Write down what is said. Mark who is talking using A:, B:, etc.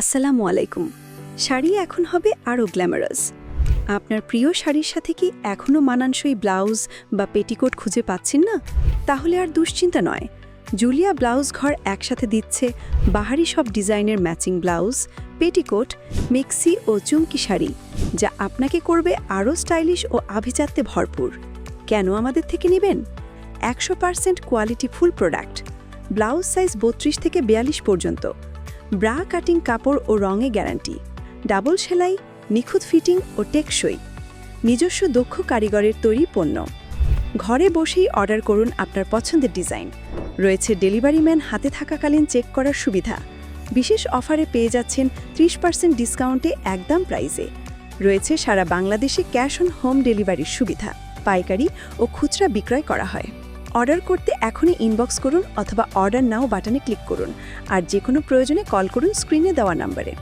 A: আসসালামু আলাইকুম। শাড়ি এখন হবে আরও গ্ল্যামারাস। আপনার প্রিয় শাড়ির সাথে কি এখনও মানানসই ব্লাউজ বা পেটিকোট খুঁজে পাচ্ছেন না? তাহলে আর দুশ্চিন্তা নয়। জুলিয়া ব্লাউজ ঘর একসাথে দিচ্ছে বাহারি সব ডিজাইনের ম্যাচিং ব্লাউজ, পেটিকোট, মিক্সি ও চুমকি শাড়ি, যা আপনাকে করবে আরও স্টাইলিশ ও আভিজাত্যে ভরপুর। কেন আমাদের থেকে নেবেন? একশো percent quality full product. Blouse size বত্রিশ থেকে বিয়াল্লিশ পর্যন্ত। ব্রা কাটিং কাপড় ও রঙে গ্যারান্টি। ডাবল সেলাই, নিখুঁত ফিটিং ও টেকসই। নিজস্ব দক্ষ কারিগরের তৈরি পণ্য। ঘরে বসেই অর্ডার করুন আপনার পছন্দের ডিজাইন। রয়েছে ডেলিভারি ম্যান হাতে থাকাকালীন চেক করার সুবিধা। বিশেষ অফারে পেয়ে যাচ্ছেন ত্রিশ পার্সেন্ট ডিসকাউন্টে একদম প্রাইসে। রয়েছে সারা বাংলাদেশে ক্যাশ অন হোম ডেলিভারির সুবিধা। পাইকারি ও খুচরা বিক্রয় করা হয়। অর্ডার করতে এখনই ইনবক্স করুন অথবা অর্ডার নাও বাটনে ক্লিক করুন। আর যে কোনো প্রয়োজনে কল করুন স্ক্রিনে দেওয়া নম্বরে